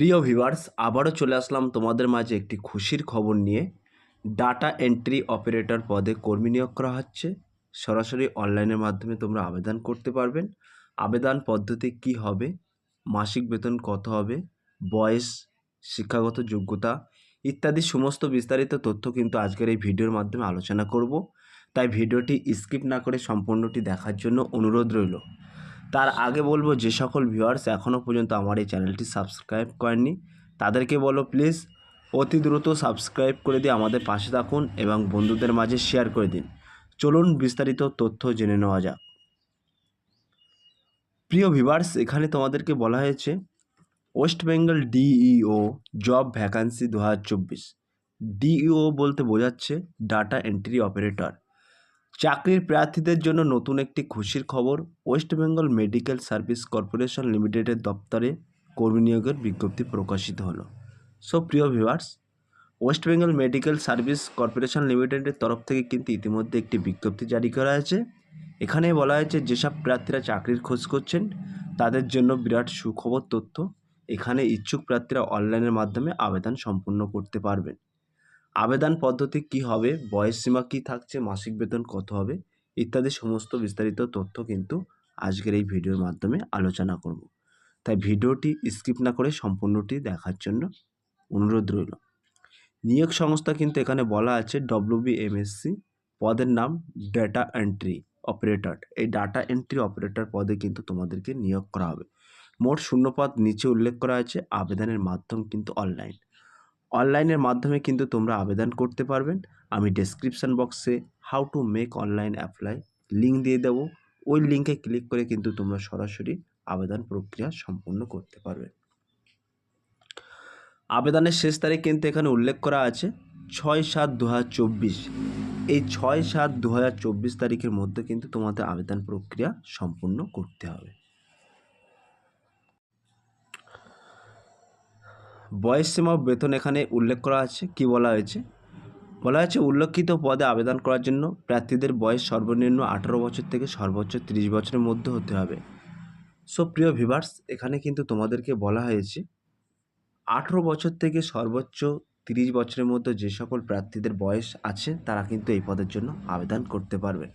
প্রিয় ভিউয়ার্স, আবারও চলে আসলাম তোমাদের মাঝে একটি খুশির খবর নিয়ে। ডাটা এন্ট্রি অপারেটর পদে কর্মী নিয়োগ করা হচ্ছে। সরাসরি অনলাইনের মাধ্যমে তোমরা আবেদন করতে পারবেন। আবেদন পদ্ধতি কি হবে? মাসিক বেতন কত হবে? বয়স, শিক্ষাগত যোগ্যতা ইত্যাদি সমস্ত বিস্তারিত তথ্য কিন্তু আজকের এই ভিডিওর মাধ্যমে আলোচনা করব। তাই ভিডিওটি স্কিপ না করে সম্পূর্ণটি দেখার জন্য অনুরোধ রইল। তার আগে বলব, যে সকল ভিউয়ার্স এখনও পর্যন্ত আমার এই চ্যানেলটি সাবস্ক্রাইব করেননি, তাদেরকে বলো প্লিজ অতি দ্রুত সাবস্ক্রাইব করে দিয়ে আমাদের পাশে থাকুন এবং বন্ধুদের মাঝে শেয়ার করে দিন। চলুন বিস্তারিত তথ্য জেনে নেওয়া যাক। প্রিয় ভিউয়ার্স এখানে তোমাদেরকে বলা হয়েছে West Bengal DEO job vacancy দু হাজার চব্বিশ। ডিইও বলতে বোঝাচ্ছে ডাটা এন্ট্রি অপারেটর চাকরির প্রার্থীদের জন্য নতুন একটি খুশির খবর, West Bengal medical service corporation লিমিটেডের দপ্তরে কর্মী নিয়োগের বিজ্ঞপ্তি প্রকাশিত হলো। সো, প্রিয় viewers, West Bengal medical service corporation লিমিটেডের তরফ থেকে কিন্তু ইতিমধ্যে একটি বিজ্ঞপ্তি জারি করা হয়েছে। এখানে বলা হয়েছে, যেসব প্রার্থীরা চাকরির খোঁজ করছেন, তাদের জন্য বিরাট সুখবর তথ্য। এখানে ইচ্ছুক প্রার্থীরা অনলাইনের মাধ্যমে আবেদন সম্পূর্ণ করতে পারবেন। আবেদন পদ্ধতি কি হবে? বয়স সীমা কী থাকছে? মাসিক বেতন কত হবে? ইত্যাদি সমস্ত বিস্তারিত তথ্য কিন্তু আজকের এই ভিডিওর মাধ্যমে আলোচনা করব। তাই ভিডিওটি স্কিপ না করে সম্পূর্ণটি দেখার জন্য অনুরোধ রইল। নিয়োগ সংস্থা কিন্তু এখানে বলা আছে ডব্লিউবিএমএসসি পদের নাম ডেটা এন্ট্রি অপারেটর এই ডাটা এন্ট্রি অপারেটর পদে কিন্তু তোমাদেরকে নিয়োগ করা হবে। মোট শূন্যপদ নিচে উল্লেখ করা আছে। আবেদনের মাধ্যম কিন্তু অনলাইন অনলাইনের মাধ্যমে কিন্তু তোমরা আবেদন করতে পারবেন। আমি ডেসক্রিপশান বক্সে how to make online apply link দিয়ে দেবো। ওই লিঙ্কে ক্লিক করে কিন্তু তোমরা সরাসরি আবেদন প্রক্রিয়া সম্পূর্ণ করতে পারবে। আবেদনের শেষ তারিখ কিন্তু এখানে উল্লেখ করা আছে, ছয় সাত দু এই ছয় সাত দু তারিখের মধ্যে কিন্তু তোমাদের আবেদন প্রক্রিয়া সম্পূর্ণ করতে হবে। বয়স সীমা বেতন এখানে উল্লেখ করা আছে। কি বলা হয়েছে? বলা হয়েছে, উল্লেখিত পদে আবেদন করার জন্য প্রার্থীদের বয়স সর্বনিম্ন আঠারো বছর থেকে সর্বোচ্চ তিরিশ বছরের মধ্যে হতে হবে। সো, প্রিয় ভিভার্স এখানে কিন্তু তোমাদেরকে বলা হয়েছে, আঠেরো বছর থেকে সর্বোচ্চ তিরিশ বছরের মধ্যে যে সকল প্রার্থীদের বয়স আছে, তারা কিন্তু এই পদের জন্য আবেদন করতে পারবেন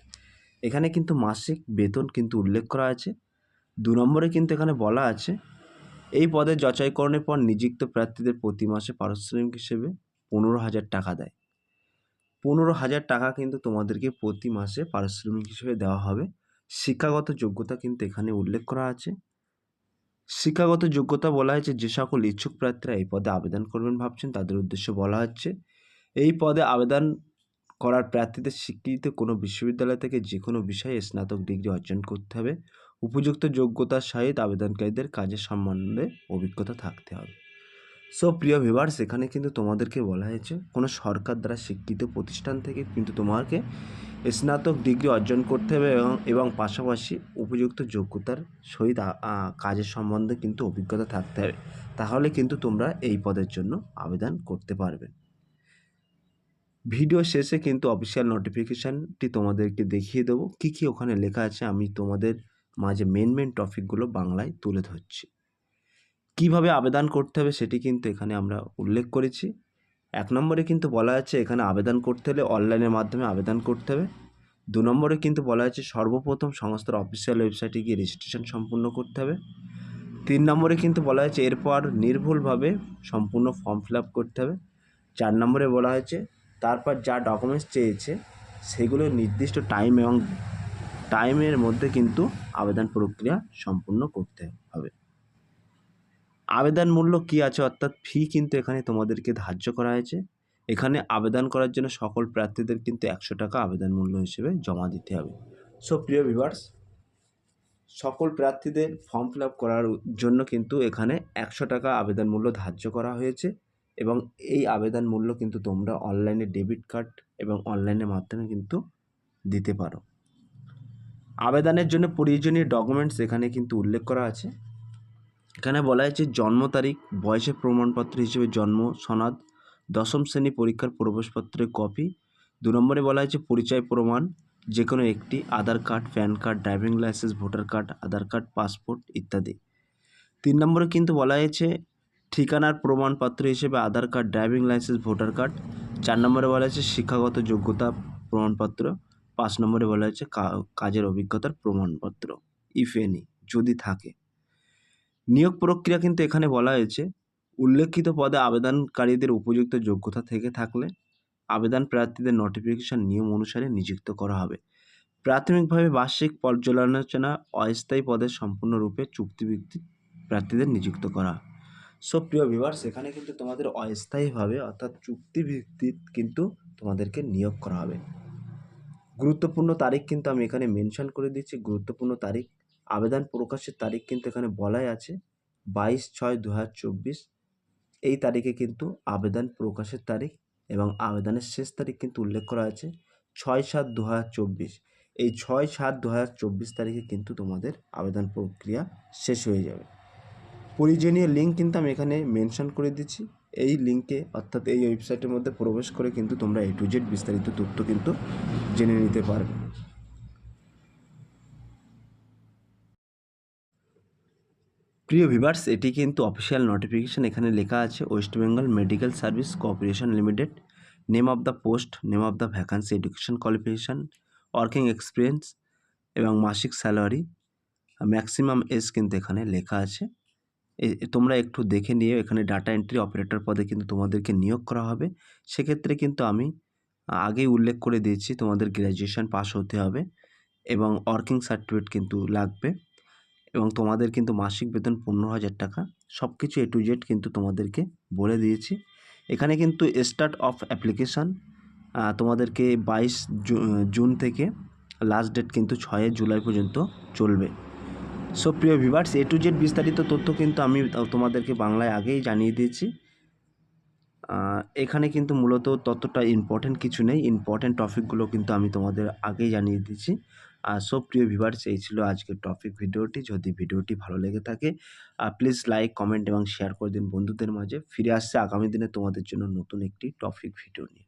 এখানে কিন্তু মাসিক বেতন কিন্তু উল্লেখ করা আছে। দু নম্বরে কিন্তু এখানে বলা আছে এই পদে যাচাইকরণের পর নিযুক্ত প্রার্থীদের প্রতি মাসে পারিশ্রমিক হিসেবে পনেরো হাজার টাকা দেয়। পনেরো হাজার টাকা কিন্তু তোমাদেরকে প্রতি মাসে পারিশ্রমিক হিসেবে দেওয়া হবে। শিক্ষাগত যোগ্যতা কিন্তু এখানে উল্লেখ করা আছে। শিক্ষাগত যোগ্যতা বলা হয়েছে, যে সকল ইচ্ছুক প্রার্থীরা এই পদে আবেদন করবেন ভাবছেন, তাদের উদ্দেশ্য বলা হচ্ছে, এই পদে আবেদন করার প্রার্থীদের স্বীকৃত কোনো বিশ্ববিদ্যালয় থেকে যে কোনো বিষয়ে স্নাতক ডিগ্রি অর্জন করতে হবে। উপযুক্ত যোগ্যতার সহিত আবেদনকারীদের কাজের সম্বন্ধে অভিজ্ঞতা থাকতে হবে। সো প্রিয় ভিভার্স এখানে কিন্তু তোমাদেরকে বলা হয়েছে, কোনো সরকার দ্বারা স্বীকৃত প্রতিষ্ঠান থেকে কিন্তু তোমাকে স্নাতক ডিগ্রি অর্জন করতে হবে এবং এবং পাশাপাশি উপযুক্ত যোগ্যতার সহিত কাজের সম্বন্ধে কিন্তু অভিজ্ঞতা থাকতে হবে। তাহলে কিন্তু তোমরা এই পদের জন্য আবেদন করতে পারবে। ভিডিও শেষে কিন্তু অফিসিয়াল নোটিফিকেশানটি তোমাদেরকে দেখিয়ে দেবো। কী কী ওখানে লেখা আছে আমি তোমাদের মাঝে মেন মেন টপিকগুলো বাংলায় তুলে ধরছি। কীভাবে আবেদন করতে হবে সেটি কিন্তু এখানে আমরা উল্লেখ করেছি। এক নম্বরে কিন্তু বলা আছে এখানে আবেদন করতে হলে অনলাইনের মাধ্যমে আবেদন করতে হবে। দু নম্বরে কিন্তু বলা আছে সর্বপ্রথম সংস্থার অফিসিয়াল ওয়েবসাইটে গিয়ে রেজিস্ট্রেশন সম্পূর্ণ করতে হবে। তিন নম্বরে কিন্তু বলা হয়েছে এরপর নির্ভুলভাবে সম্পূর্ণ ফর্ম ফিল করতে হবে। চার নম্বরে বলা হয়েছে তারপর যা ডকুমেন্টস চেয়েছে সেগুলো নির্দিষ্ট টাইম এবং টাইমের মধ্যে কিন্তু আবেদন প্রক্রিয়া সম্পূর্ণ করতে হবে। আবেদন মূল্য কী আছে? অর্থাৎ ফি কিন্তু এখানে তোমাদেরকে ধার্য করা হয়েছে। এখানে আবেদন করার জন্য সকল প্রার্থীদের কিন্তু একশো টাকা আবেদন মূল্য হিসেবে জমা দিতে হবে। সো প্রিয় ভিভার্স সকল প্রার্থীদের ফর্ম ফিল আপ করার জন্য কিন্তু এখানে একশো টাকা আবেদন মূল্য ধার্য করা হয়েছে এবং এই আবেদন মূল্য কিন্তু তোমরা অনলাইনে ডেবিট কার্ড এবং অনলাইনের মাধ্যমে কিন্তু দিতে পারো। আবেদনের জন্য প্রয়োজনীয় ডকুমেন্টস এখানে কিন্তু উল্লেখ করা আছে। এখানে বলা হয়েছে, জন্ম তারিখ, বয়সের প্রমাণপত্র হিসেবে জন্ম, সনদ, দশম শ্রেণি পরীক্ষার প্রবেশপত্রের কপি দু নম্বরে বলা হয়েছে, পরিচয় প্রমাণ যে কোনো একটি, Aadhaar card, PAN card driving licence voter card Aadhaar card passport ইত্যাদি। তিন নম্বরে কিন্তু বলা হয়েছে, ঠিকানার প্রমাণপত্র হিসেবে Aadhaar card driving licence voter card চার নম্বরে বলা হয়েছে, শিক্ষাগত যোগ্যতা প্রমাণপত্র। পাঁচ নম্বরে বলা হয়েছে কাজের অভিজ্ঞতার প্রমাণপত্র ইফ এনি যদি থাকে। নিয়োগ প্রক্রিয়া কিন্তু এখানে বলা হয়েছে, উল্লেখিত পদে আবেদনকারীদের উপযুক্ত যোগ্যতা থেকে থাকলে আবেদন প্রার্থীদের নোটিফিকেশন নিয়ম অনুসারে নিযুক্ত করা হবে। প্রাথমিকভাবে বার্ষিক পর্যালোচনা অস্থায়ী পদে সম্পূর্ণরূপে চুক্তিভিত্তিক প্রার্থীদের নিযুক্ত করা। সো প্রিয় ভিভার্স এখানে কিন্তু তোমাদের অস্থায়ীভাবে অর্থাৎ চুক্তিভিত্তিক কিন্তু তোমাদেরকে নিয়োগ করা হবে। গুরুত্বপূর্ণ তারিখ কিন্তু আমি এখানে মেনশন করে দিচ্ছি। গুরুত্বপূর্ণ তারিখ, আবেদন প্রকাশের তারিখ কিন্তু এখানে বলাই আছে, বাইশ ছয় দু এই তারিখে কিন্তু আবেদন প্রকাশের তারিখ এবং আবেদনের শেষ তারিখ কিন্তু উল্লেখ করা আছে, ছয় সাত দু এই ছয় সাত দু তারিখে কিন্তু তোমাদের আবেদন প্রক্রিয়া শেষ হয়ে যাবে। প্রয়োজনীয় লিঙ্ক কিন্তু আমি এখানে মেনশন করে দিচ্ছি। এই লিঙ্কে অর্থাৎ এই ওয়েবসাইটের মধ্যে প্রবেশ করে কিন্তু তোমরা এ টু জেড বিস্তারিত তথ্য কিন্তু জেনে নিতে পারবে। প্রিয় ভিভার্স এটি কিন্তু অফিসিয়াল নোটিফিকেশান এখানে লেখা আছে West Bengal medical service corporation limited name of the post name of the vacancy education qualification working experience এবং মাসিক স্যালারি ম্যাক্সিমাম এজ কিন্তু এখানে লেখা আছে। তোমরা একটু দেখে নিও এখানে ডাটা এন্ট্রি অপারেটর পদে কিন্তু তোমাদেরকে নিয়োগ করা হবে। সেক্ষেত্রে কিন্তু আমি আগেই উল্লেখ করে দিয়েছি তোমাদের গ্র্যাজুয়েশন পাস হতে হবে এবং ওয়ার্কিং সার্টিফিকেট কিন্তু লাগবে এবং তোমাদের কিন্তু মাসিক বেতন পনেরো হাজার টাকা। সব কিছু এ টু জেড কিন্তু তোমাদেরকে বলে দিয়েছি। এখানে কিন্তু স্টার্ট অফ অ্যাপ্লিকেশান তোমাদেরকে বাইশ জুন থেকে লাস্ট ডেট কিন্তু ছয় জুলাই পর্যন্ত চলবে। সো প্রিয় ভিভার্স এ টু জেড বিস্তারিত তথ্য কিন্তু আমি তোমাদেরকে বাংলায় আগেই জানিয়ে দিয়েছি। এখানে কিন্তু মূলত ততটা ইম্পর্টেন্ট কিছু নেই। ইম্পর্টেন্ট টপিকগুলো কিন্তু আমি তোমাদের আগেই জানিয়ে দিয়েছি। আর সব প্রিয় ভিভার্স এই ছিল আজকের টপিক ভিডিওটি। যদি ভিডিওটি ভালো লেগে থাকে প্লিজ লাইক কমেন্ট এবং শেয়ার করে দিন বন্ধুদের মাঝে। ফিরে আসছে আগামী দিনে তোমাদের জন্য নতুন একটি টপিক ভিডিও নিয়ে।